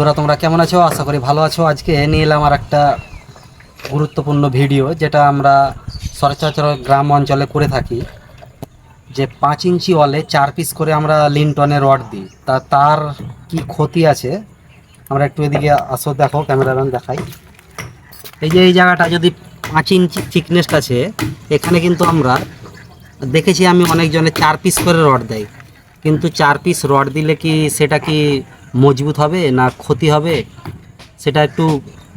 বন্ধুরা, তোমরা কেমন আছো? আশা করি ভালো আছো। আজকে নিয়ে এলাম আর একটা গুরুত্বপূর্ণ ভিডিও, যেটা আমরা সচরাচর গ্রাম অঞ্চলে করে থাকি। যে পাঁচ ইঞ্চি ওয়ালে চার পিস করে আমরা লিনটনে রড দিই। তা তার কি ক্ষতি আছে? আমরা একটু এদিকে আসো, দেখো, ক্যামেরাম্যান দেখাই। এই যে এই জায়গাটা, যদি পাঁচ ইঞ্চি থিকনেস আছে, এখানে কিন্তু আমরা দেখেছি আমি অনেকজনে চার পিস করে রড দেয়। কিন্তু চার পিস রড দিলে কি সেটা কি মজবুত হবে না ক্ষতি হবে সেটা একটু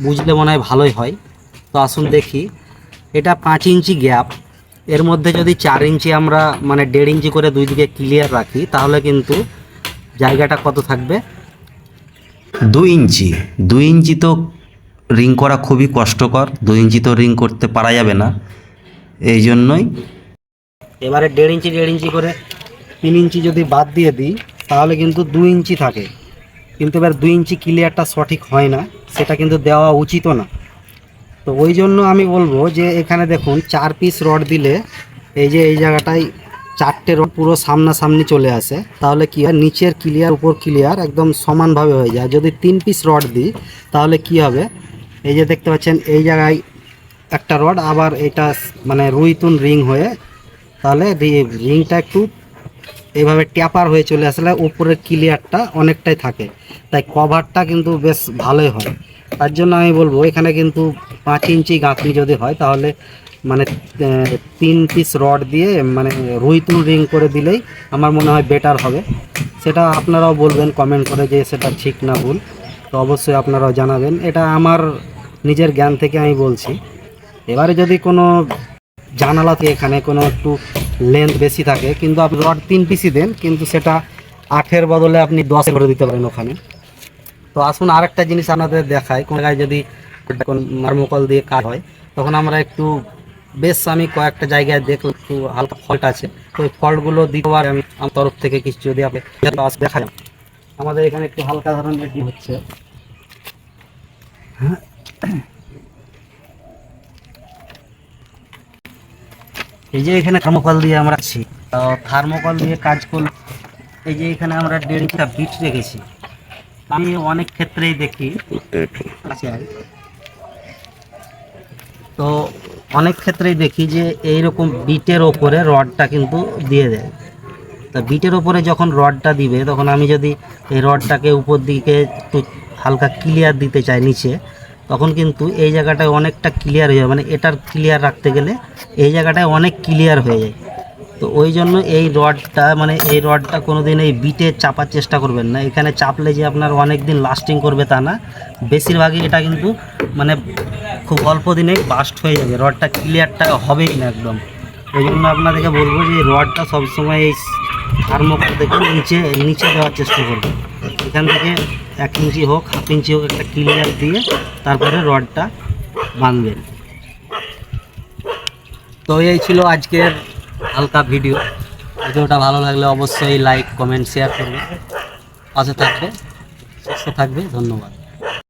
বুঝলে মনে হয় ভালোই হয়। তো আসুন দেখি। এটা পাঁচ ইঞ্চি গ্যাপ। এর মধ্যে যদি চার ইঞ্চি আমরা মানে দেড় ইঞ্চি করে দুই দিকে ক্লিয়ার রাখি তাহলে কিন্তু জায়গাটা কত থাকবে? দুই ইঞ্চি। দুই ইঞ্চি তো রিং করা খুবই কষ্টকর। দুই ইঞ্চি তো রিং করতে পারা যাবে না। এই জন্যই এবারে দেড় ইঞ্চি দেড় ইঞ্চি করে তিন ইঞ্চি যদি বাদ দিয়ে দিই তাহলে কিন্তু দু ইঞ্চি থাকে। কিন্তু এবার দুই ইঞ্চি ক্লিয়ারটা সঠিক হয় না, সেটা কিন্তু দেওয়া উচিতও না। তো ওই জন্য আমি বলব যে এখানে দেখুন, চার পিস রড দিলে এই যে এই জায়গাটায় চারটে রড পুরো সামনাসামনি চলে আসে, তাহলে কি হয়? নিচের ক্লিয়ার উপর ক্লিয়ার একদম সমানভাবে হয়ে যায়। যদি তিন পিস রড দিই, তাহলে কি হবে? এই যে দেখতে পাচ্ছেন, এই জায়গায় একটা রড আবার এটা মানে রুইতুন রিং হয়ে, তাহলে রিংটা একটু এইভাবে ট্যাপার হয়ে চলে আসলে উপরের ক্লিয়ারটা অনেকটাই থাকে। তাই কভারটা কিন্তু বেশ ভালোই হয়। তার জন্য আমি বলব, এখানে কিন্তু পাঁচ ইঞ্চি গাঁথনি যদি হয়, তাহলে মানে তিন পিস রড দিয়ে মানে রুইতুন রিং করে দিলেই আমার মনে হয় বেটার হবে। সেটা আপনারাও বলবেন কমেন্ট করে যে সেটা ঠিক না ভুল। তো অবশ্যই আপনারাও জানাবেন। এটা আমার নিজের জ্ঞান থেকে আমি বলছি। এবারে যদি কোনো জানালাতে এখানে কোনো একটু লেন্থ বেশি থাকে, কিন্তু আপনি রড তিন পিসি দেন, কিন্তু সেটা আঠের বদলে আপনি দশে করে দিতে পারেন ওখানে। তো আসুন, আরেকটা জিনিস আপনাদের দেখায় কোন জায়গায় যদি মার্মোকল দিয়ে কাজ হয়, তখন আমরা একটু বেশ আমি কয়েকটা জায়গায় দেখলাম, একটু হালকা ফল্ট আছে। তো ওই ফল্টগুলো দিতে পারে আমি আমার তরফ থেকে কিছু যদি আপনি দেখা যায় আমাদের এখানে একটু হালকা ধরনের হচ্ছে? এই যে এখানে থার্মোকল দিয়ে আমরা আছি থার্মোকল দিয়ে কাজ করলে এই যে এখানে আমরা দেড় বিট রেখেছি। আমি অনেক ক্ষেত্রেই দেখি। তো অনেক ক্ষেত্রেই দেখি যে এইরকম বিটের ওপরে রডটা কিন্তু দিয়ে দেয়। তা বিটের ওপরে যখন রডটা দিবে, তখন আমি যদি এই রডটাকে উপর দিকে একটু হালকা ক্লিয়ার দিতে চাই নিচে তখন কিন্তু এই জায়গাটায় অনেকটা ক্লিয়ার হয়ে যাবে মানে এটার ক্লিয়ার রাখতে গেলে এই জায়গাটায় অনেক ক্লিয়ার হয়ে যায়। তো ওই জন্য এই রডটা মানে এই রডটা কোনো দিন এই বিটে চাপার চেষ্টা করবেন না। এখানে চাপলে যে আপনার অনেক দিন লাস্টিং করবে তা না। বেশিরভাগই এটা কিন্তু মানে খুব অল্প দিনে বাস্ট হয়ে যাবে। রডটা ক্লিয়ারটা হবেই না একদম। ওই জন্য আপনাদেরকে বলব যে রডটা সবসময় এই থার্মোকল থেকে নিচে নিচে দেওয়ার চেষ্টা করবেন। এখান থেকে এক ইঞ্চি হোক, হাফ ইঞ্চি হোক একটা ক্লিয়ার দিয়ে তারপরে রডটা বাঁধবেন। তো এই ছিল আজকের হালকা ভিডিও। ভিডিওটা ভালো লাগলে অবশ্যই লাইক, কমেন্ট, শেয়ার করবে পাশে থাকবে সুস্থ থাকবে ধন্যবাদ।